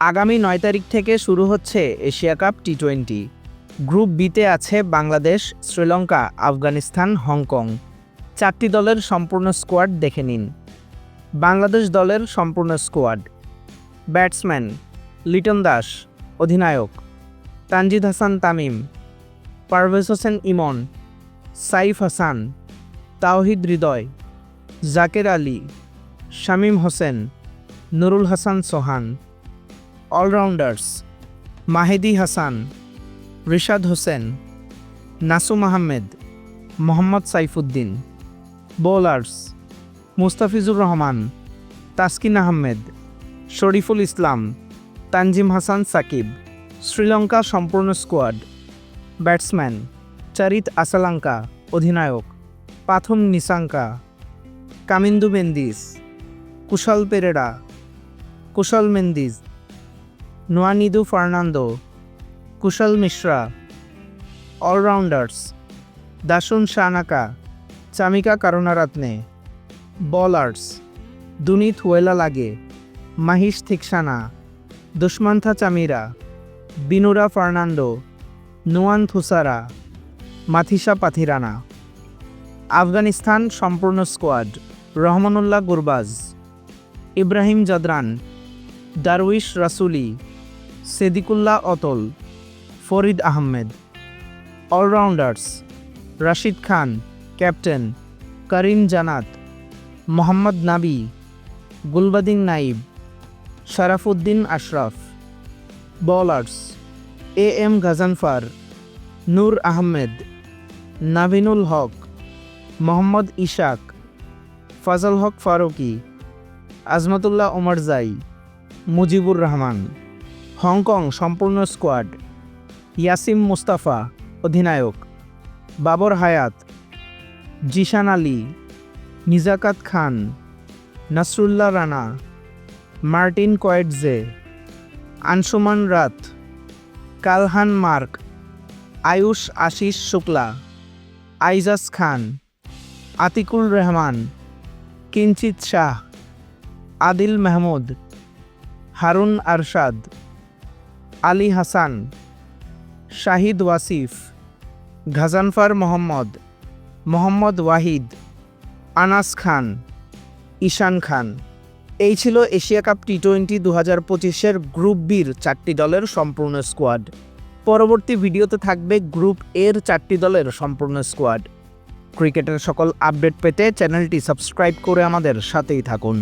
আগামী নয় তারিখ থেকে শুরু হচ্ছে Asia cup T twenty group বিতে আছে বাংলাদেশ, শ্রীলঙ্কা, আফগানিস্তান, হংকং। চারটি দলের সম্পূর্ণ স্কোয়াড দেখে নিন। বাংলাদেশ দলের সম্পূর্ণ স্কোয়াড। ব্যাটসম্যান, লিটন দাস, অধিনায়ক। তানজিদ হাসান তামিম। পারভেজ হোসেন ইমন। সাইফ হাসান। তাওহিদ হৃদয়। জাকের আলী। শামীম হোসেন। নুরুল হাসান সোহান অলরাউন্ডার্স, মাহেদি হাসান, রিশাদ হোসেন নাসুম আহমেদ মোহাম্মদ সাইফুদ্দিন, বোলার্স, মুস্তাফিজুর রহমান, তাসকিন আহমেদ, শরীফুল ইসলাম, তানজিম হাসান সাকিব, শ্রীলঙ্কা সম্পূর্ণ স্কোয়াড, ব্যাটসম্যান, চারিত আসালাঙ্কা, অধিনায়ক, Pathum Nissanka Kamindu Mendis, Kusal Perera, Kusal Mendis Nuwanidu Fernando Kusal Mishra allrounders Dasun Shanaka Chamika Karunaratne bowlers Dunith Wellalage Maheesh Theekshana Dushmantha Chameera Binura Fernando Nuwan Thushara Matheesha Pathirana Afghanistan সম্পূর্ণ squad Rahmanullah Gurbaz Ibrahim Zadran Darwish Rasuli Sediqullah Atal, Farid Ahmad. Allrounders, Rashid Khan, captain, Karim Janat, Mohammad Nabi, Gulbadin Naib, Sharafuddin Ashraf. Bowlers, A M Ghazanfar, Noor Ahmad, Naveenul Haq, Mohammad Ishaq, Fazal Haq Farooqi, Azmatullah Omarzai Mujeebur Rahman. Hong Kong সম্পূর্ণ squad. Yasim Mustafa, অধিনায়ক। Babar Hayat, Zeeshan Ali. Nizakat Khan, Nasrullah Rana. Martin Coetzee. Anshuman Rath. Kalhan Mark. Ayush Ashish Shukla. Aizaz Khan. Atiqul Rahman. Kinchit Shah. Adil Mahmud. Harun Arshad. Ali Hasan, Shahid Wasif, ঘাজানফার Mohammad Mohammad Wahid, Anas খান, ঈশান খান। এই ছিল Asia cup T twenty দু হাজার পঁচিশের group বির চারটি দলের সম্পূর্ণ স্কোয়াড। পরবর্তী ভিডিওতে থাকবে গ্রুপ এর চারটি দলের সম্পূর্ণ স্কোয়াড। ক্রিকেটের সকল আপডেট পেতে চ্যানেলটি সাবস্ক্রাইব করে আমাদের সাথেই থাকুন।